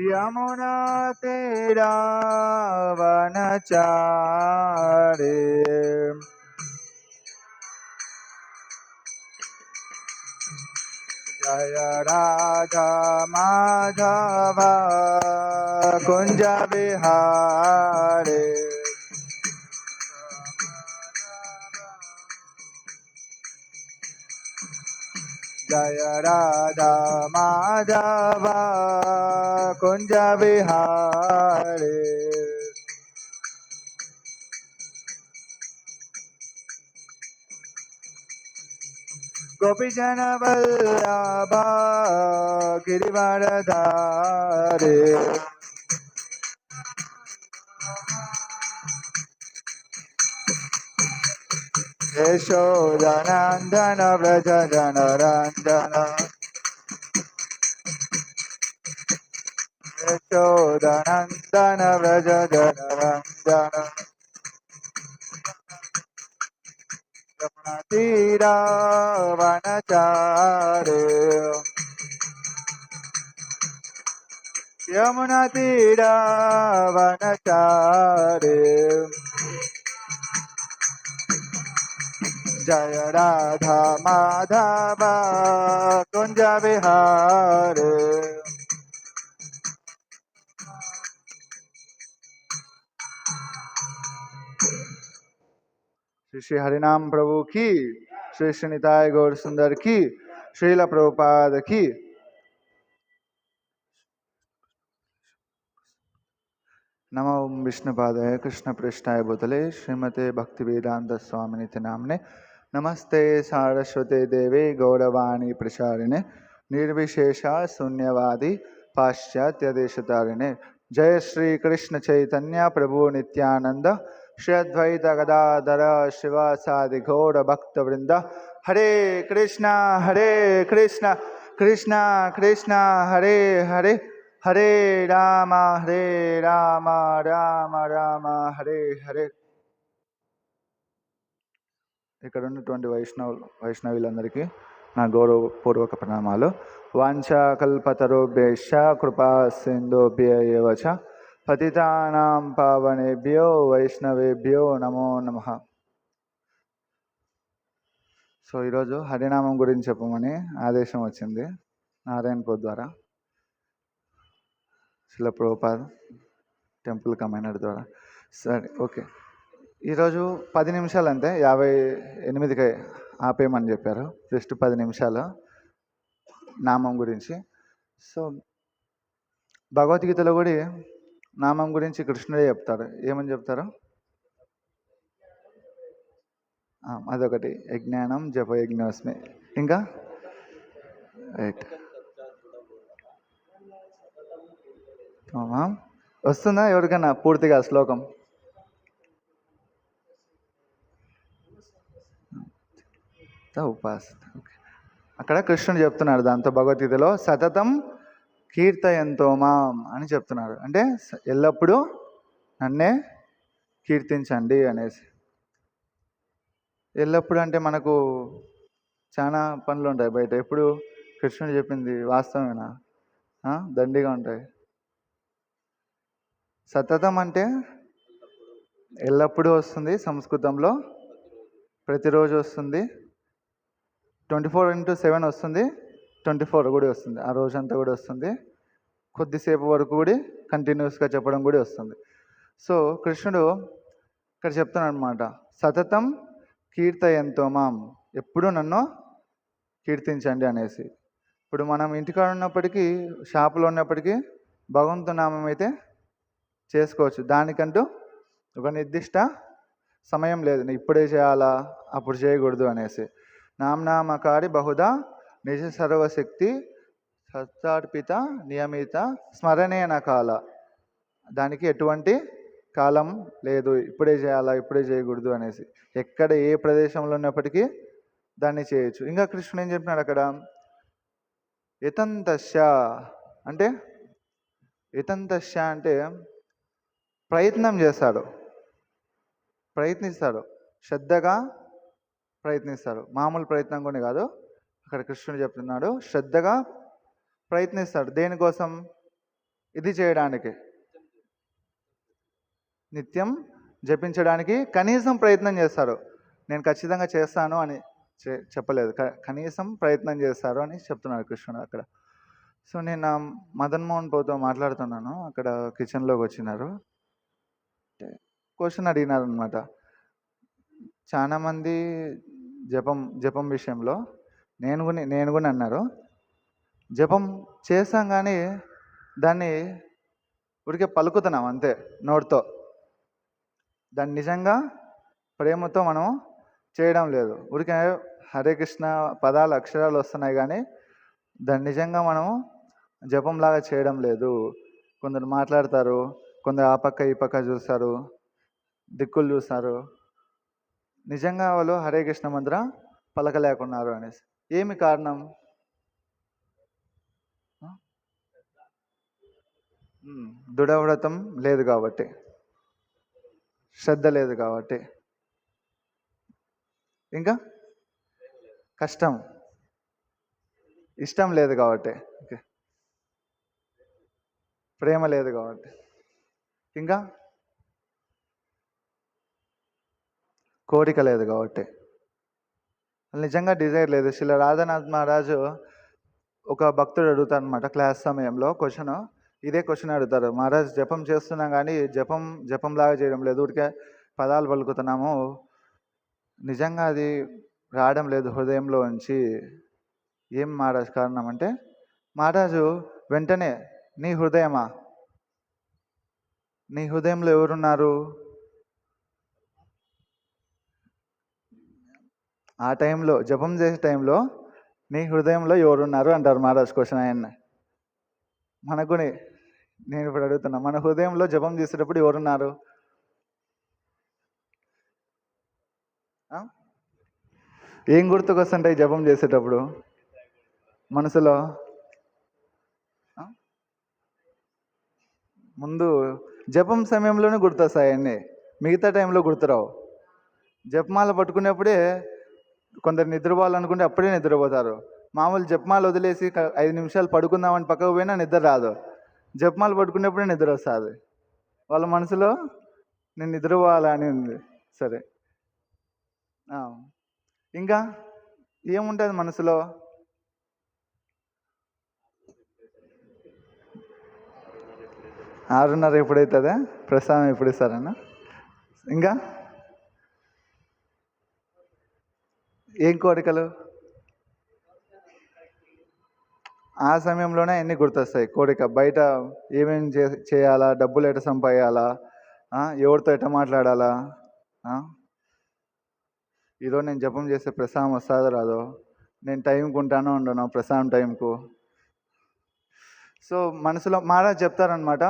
यमुना तेरा वनचारे जय राधा माधव कुञ्ज विहारे जय राधा माधव कुञ्ज विहारे गोपीजन वल्लभा गिरिवरधारे यशोदनन्दन व्रज जनरञ्जन यशोदनन्दन व्रज जनरञ्जन तीरावनचारे जय राधा माधव कुञ्ज विहारे। श्री श्री हरिनाम प्रभु की, श्री श्री निताय गौर सुंदर की, श्रील प्रभुपाद की। नमो विष्णुपादाय, कृष्ण पृष्ठाय भूतले श्रीमते भक्ति वेदांत स्वामी नामने नमस्ते सारस्वते देवे गौरवाणी प्रसारिणे, निर्विशेषा शून्यवादी पाश्चात्य जय श्री कृष्ण चैतन्य प्रभु नित्यानंद श्री अद्वैत गदाधर शिवासादि घोर भक्त हरे कृष्णा हरे कृष्णा कृष्णा कृष्णा, हरे हरे हरे राम हरे राम राम राम, हरे हरे। ఇక్కడ ఉన్నటువంటి వైష్ణవులు వైష్ణవులందరికీ నా గౌరవపూర్వక ప్రణామాలు. వాంఛాకల్పతరుభ్యేష కృపా సింధుభ్యవచ పతితానాం పావనేభ్యో వైష్ణవేభ్యో నమో నమ. సో ఈరోజు హరినామం గురించి చెప్పమని ఆదేశం వచ్చింది నారాయణపూర్ ద్వారా. శిల ప్రభుపాద్ టెంపుల్ కమైనర్ ద్వారా. సరే ఓకే. ఈరోజు పది నిమిషాలు అంతే యాభై ఎనిమిదికి ఆపేయమని చెప్పారు. జస్ట్ పది నిమిషాలు నామం గురించి. సో భగవద్గీతలో కూడా నామం గురించి కృష్ణుడే చెప్తారు ఏమని చెప్తారు? అదొకటి. యజ్ఞానం జప యజ్ఞోస్మి. ఇంకా? రైట్. వస్తుందా ఎవరికైనా పూర్తిగా ఆ శ్లోకం? ఉపాసన. ఓకే. అక్కడ కృష్ణుడు చెప్తున్నాడు దాంతో భగవద్గీతలో సతతం కీర్తయంతో మాం అని చెప్తున్నాడు. అంటే ఎల్లప్పుడూ నన్నే కీర్తించండి అనేసి. ఎల్లప్పుడు అంటే మనకు చాలా పనులు ఉంటాయి బయట. ఎప్పుడు కృష్ణుడు చెప్పింది వాస్తవమేనా? దండిగా ఉంటాయి. సతతం అంటే ఎల్లప్పుడూ వస్తుంది సంస్కృతంలో ప్రతిరోజు వస్తుంది ట్వంటీ ఫోర్ ఇంటూ సెవెన్ వస్తుంది. ట్వంటీ ఫోర్ కూడా వస్తుంది. ఆ రోజంతా కూడా వస్తుంది. కొద్దిసేపు వరకు కూడా కంటిన్యూస్గా చెప్పడం కూడా వస్తుంది. సో కృష్ణుడు ఇక్కడ చెప్తున్నాడు అనమాట సతతం కీర్తయంతో మాం. ఎప్పుడు నన్ను కీర్తించండి అనేసి. ఇప్పుడు మనం ఇంటికాడ ఉన్నప్పటికీ షాపులో ఉన్నప్పటికీ భగవంతు నామం అయితే చేసుకోవచ్చు. దానికంటూ ఒక నిర్దిష్ట సమయం లేదు. ఇప్పుడే చేయాలా? అప్పుడు చేయకూడదు అనేసి. నామ్నామకారి బహుదా నిజ సర్వశక్తి సత్తార్పిత నియమిత స్మరణేన కాల. దానికి ఎటువంటి కాలం లేదు. ఇప్పుడే చేయాలా ఇప్పుడే చేయకూడదు అనేసి. ఎక్కడ ఏ ప్రదేశంలో ఉన్నప్పటికీ దాన్ని చేయొచ్చు. ఇంకా కృష్ణుడు ఏం చెప్పినాడు అక్కడ? ఇతంతశ అంటే ఇతంతశ అంటే ప్రయత్నం చేస్తాడు. ప్రయత్నిస్తాడు. శ్రద్ధగా ప్రయత్నిస్తాడు మామూలు ప్రయత్నం కూడా కాదు. అక్కడ కృష్ణుడు చెప్తున్నాడు శ్రద్ధగా ప్రయత్నిస్తాడు దేనికోసం? ఇది చేయడానికి. నిత్యం జపించడానికి కనీసం ప్రయత్నం చేస్తారు. నేను ఖచ్చితంగా చేస్తాను అని చె- చెప్పలేదు. క- కనీసం ప్రయత్నం చేస్తారు అని చెప్తున్నాడు కృష్ణుడు అక్కడ. సో నేను మదన్ మోహన్ పోతో మాట్లాడుతున్నాను. అక్కడ కిచెన్లోకి వచ్చినారు. క్వశ్చన్ అడిగినారు అనమాట చాలామంది జపం జపం విషయంలో నేను కూడా నేను కూడా అన్నారు. జపం చేస్తాం కానీ దాన్ని ఉడికే పలుకుతున్నాం అంతే నోటితో. దాన్ని నిజంగా ప్రేమతో మనం చేయడం లేదు. ఉడికే హరే కృష్ణ పదాలు అక్షరాలు వస్తున్నాయి కానీ దాన్ని నిజంగా మనం జపంలాగా చేయడం లేదు. కొందరు మాట్లాడతారు కొందరు ఆ పక్క ఈ పక్క చూస్తారు దిక్కులు చూస్తారు. నిజంగా వాళ్ళు హరే కృష్ణ మంత్ర పలకలేకున్నారు అనేసి. ఏమి కారణం? దృఢవ్రతం లేదు కాబట్టి. శ్రద్ధ లేదు కాబట్టి. ఇంకా? కష్టం. ఇష్టం లేదు కాబట్టి. ఓకే. ప్రేమ లేదు కాబట్టి. ఇంకా? కోరిక లేదు కాబట్టి. నిజంగా డిజైర్ లేదు. శిల రాధానాథ్ మహారాజు ఒక భక్తుడు అడుగుతాడు అనమాట క్లాస్ సమయంలో క్వశ్చన్ ఇదే క్వశ్చన్ అడుగుతారు. మహారాజ్ జపం చేస్తున్నాం కానీ జపం జపంలాగా చేయడం లేదు. ఊరికే పదాలు పలుకుతున్నాము. నిజంగా అది రావడం లేదు హృదయంలో నుంచి. ఏం మహారాజ్ కారణం అంటే మహారాజు వెంటనే నీ హృదయమా? నీ హృదయంలో ఎవరున్నారు? ఆ టైంలో జపం చేసే టైంలో నీ హృదయంలో ఎవరున్నారు అంటారు మహారాజ్ క్వశ్చన్ ఆయన మనకు నేను ఇప్పుడు అడుగుతున్నా మన హృదయంలో జపం చేసేటప్పుడు ఎవరున్నారు? ఏం గుర్తుకొస్తుంటాయి జపం చేసేటప్పుడు? మనసులో? ముందు జపం సమయంలోనే గుర్తొస్తాయి అన్నీ. మిగతా టైంలో గుర్తురావు. జపమాల పట్టుకునేప్పుడే కొందరు నిద్రపోవాలనుకుంటే అప్పుడే నిద్రపోతారు. మామూలు జపమాలు వదిలేసి ఐదు నిమిషాలు పడుకుందామని పక్కకు పోయినా నిద్ర రాదు. జపమాలు పడుకునేప్పుడే నిద్ర వస్తుంది. వాళ్ళ మనసులో నేను నిద్రపోవాలని ఉంది. సరే. ఇంకా ఏముంటుంది మనసులో? ఆరున్నర ఎప్పుడైతుందా? ప్రసాదం ఎప్పుడు ఇస్తారన్నా? ఇంకా? ఏం కోరికలు? ఆ సమయంలోనే అన్నీ గుర్తొస్తాయి. కోరిక బయట ఏమేమి చే చేయాలా? డబ్బులు ఎట సంపాయాలా ఎవరితో ఎట మాట్లాడాలా? ఈరోజు నేను జపం చేసే ప్రసాదం వస్తుందో రాదో? నేను టైంకి ఉంటానో ఉండను? ప్రసాదం టైంకు? సో మనసులో మహారాజ్ చెప్తారనమాట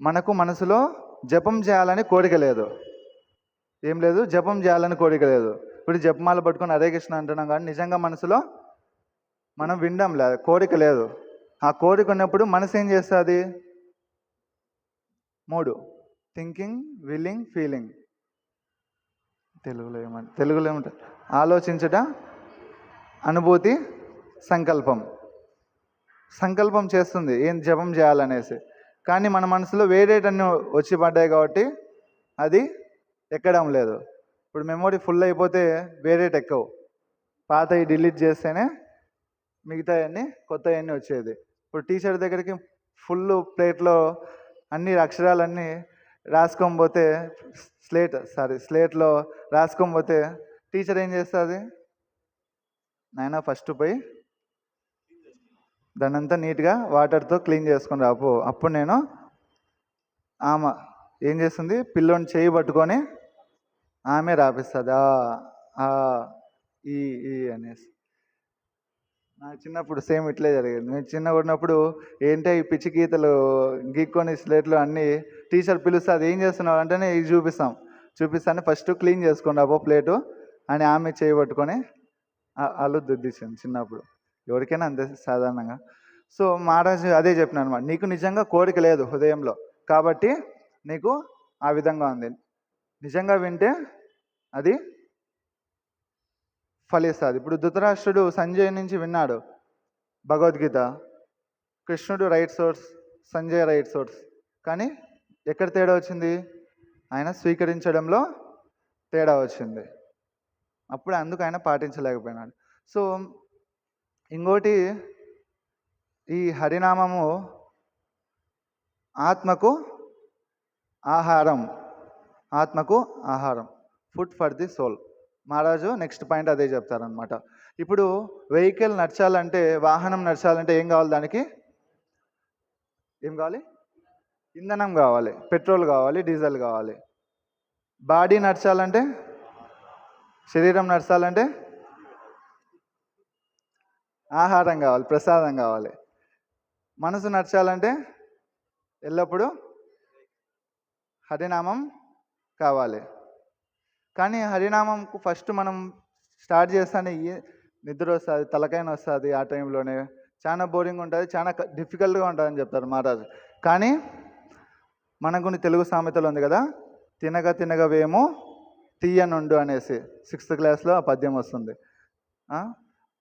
మనకు మనసులో జపం చేయాలని కోరిక లేదు. ఏం లేదు? జపం చేయాలని కోరిక లేదు. ఇప్పుడు జపమాల పట్టుకొని హరే కృష్ణ అంటున్నాం కానీ నిజంగా మనసులో మనం వినడం లేదు కోరిక లేదు. ఆ కోరిక ఉన్నప్పుడు మనసు ఏం చేస్తుంది? మూడు. థింకింగ్ విల్లింగ్ ఫీలింగ్ తెలుగులో ఏమంట తెలుగులో ఏమంటారు? ఆలోచించట అనుభూతి సంకల్పం. సంకల్పం చేస్తుంది ఏం జపం చేయాలనేసి. కానీ మన మనసులో వేరేటన్ని వచ్చి పడ్డాయి కాబట్టి అది ఎక్కడం లేదు. ఇప్పుడు మెమొరీ ఫుల్ అయిపోతే వేరేటి ఎక్కవు పాతవి డిలీట్ చేస్తేనే మిగతావన్నీ కొత్త అన్నీ వచ్చేది. ఇప్పుడు టీచర్ దగ్గరికి ఫుల్ ప్లేట్లో అన్ని అక్షరాలన్నీ రాసుకొని పోతే స్లేట్ సారీ స్లేట్లో రాసుకొని పోతే టీచర్ ఏం చేస్తుంది? నాయన ఫస్ట్ పోయి దాన్నంతా నీట్గా వాటర్తో క్లీన్ చేసుకుని రాపో అప్పుడు నేను ఆమె ఏం చేస్తుంది? పిల్లోని చేయి పట్టుకొని ఆమె రాపిస్తుంది? ఆ ఈ ఈ అనేసి. నా చిన్నప్పుడు సేమ్ ఇట్లే జరిగేది. నేను చిన్నగా ఉన్నప్పుడు ఏంటో ఈ పిచ్చి గీతలు గీక్కొని స్లేట్లు అన్నీ టీచర్ పిలుస్తుంది ఏం చేస్తున్నావు? అంటేనే ఇది చూపిస్తాం. చూపిస్తాను ఫస్ట్ క్లీన్ చేసుకోండి అబ్బో ప్లేటు అని ఆమె చేయబట్టుకొని అల్లు దుద్దిచ్చింది చిన్నప్పుడు. ఎవరికైనా అంతే సాధారణంగా. సో మహారాజు అదే చెప్పిన అనమాట నీకు నిజంగా కోరిక లేదు హృదయంలో కాబట్టి నీకు ఆ విధంగా ఉంది. నిజంగా వింటే అది ఫలిస్తుంది. ఇప్పుడు ధృతరాష్ట్రుడు సంజయ్ నుంచి విన్నాడు. భగవద్గీత. కృష్ణుడు right source Sanjay right source. కానీ ఎక్కడ తేడా వచ్చింది? ఆయన స్వీకరించడంలో తేడా వచ్చింది. అప్పుడు అందుకు ఆయన పాటించలేకపోయినాడు. సో ఇంకోటి ఈ హరినామము ఆత్మకు ఆహారం. ఆత్మకు ఆహారం. Food for the soul. మహారాజు నెక్స్ట్ పాయింట్ అదే చెప్తారనమాట ఇప్పుడు వెహికల్ నడచాలంటే వాహనం నడచాలంటే ఏం కావాలి దానికి? ఏం కావాలి? ఇంధనం కావాలి పెట్రోల్ కావాలి డీజిల్ కావాలి. బాడీ నడచాలంటే? శరీరం నడచాలంటే? ఆహారం కావాలి ప్రసాదం కావాలి. మనసు నడచాలంటే? ఎల్లప్పుడూ హరినామం కావాలి. కానీ హరినామంకు ఫస్ట్ మనం స్టార్ట్ చేస్తానే నిద్ర వస్తుంది తలకైన వస్తుంది ఆ టైంలోనే. చాలా బోరింగ్ ఉంటుంది చాలా డిఫికల్ట్గా ఉంటుందని చెప్తారు మహారాజు. కానీ మనకు కొన్ని తెలుగు సామెతలు ఉంది కదా తినగ తినగ వేము తీయనుండు అనేసి. సిక్స్త్ క్లాస్లో ఆ పద్యం వస్తుంది.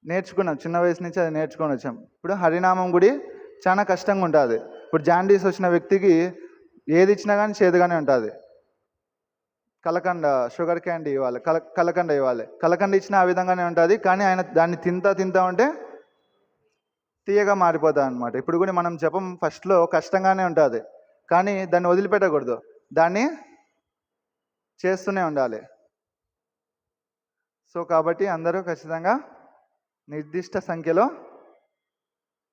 నేర్చుకున్నాం చిన్న వయసు నుంచి అది నేర్చుకొని వచ్చాం. ఇప్పుడు హరినామం గుడి చాలా కష్టంగా ఉంటుంది. ఇప్పుడు జాండీస్ వచ్చిన వ్యక్తికి ఏది ఇచ్చినా కానీ చేదుగానే ఉంటుంది. కలకండ షుగర్ క్యాండీ ఇవ్వాలి. కల కలకండ ఇవ్వాలి. కలకండ ఇచ్చిన ఆ విధంగానే ఉంటుంది కానీ ఆయన దాన్ని తింటా తింటా ఉంటే తీయగా మారిపోతుంది అనమాట ఇప్పుడు కూడా మనం జపం ఫస్ట్లో కష్టంగానే ఉంటుంది కానీ దాన్ని వదిలిపెట్టకూడదు. దాన్ని చేస్తూనే ఉండాలి. సో కాబట్టి అందరూ ఖచ్చితంగా నిర్దిష్ట సంఖ్యలో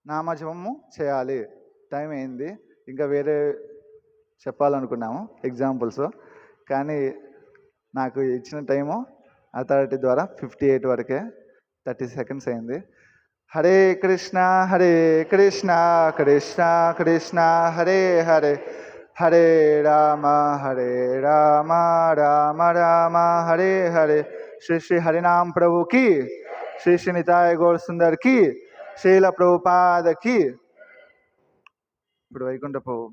నామజపము చేయాలి. టైం అయింది. ఇంకా వేరే చెప్పాలనుకున్నాము ఎగ్జాంపుల్స్. కానీ నాకు ఇచ్చిన టైము అథారిటీ ద్వారా ఫిఫ్టీ ఎయిట్ వరకే థర్టీ సెకండ్స్ అయింది. హరే కృష్ణ హరే కృష్ణ కృష్ణ కృష్ణ హరే హరే హరే రామ హరే రామ రామ రామ హరే హరే. శ్రీ శ్రీ హరినామ్ ప్రభుకి శ్రీ శ్రీ నితాయ గౌర్ సుందర్కి శ్రీల ప్రభుపాదకి. ఇప్పుడు వైకుంఠ ప్రభు.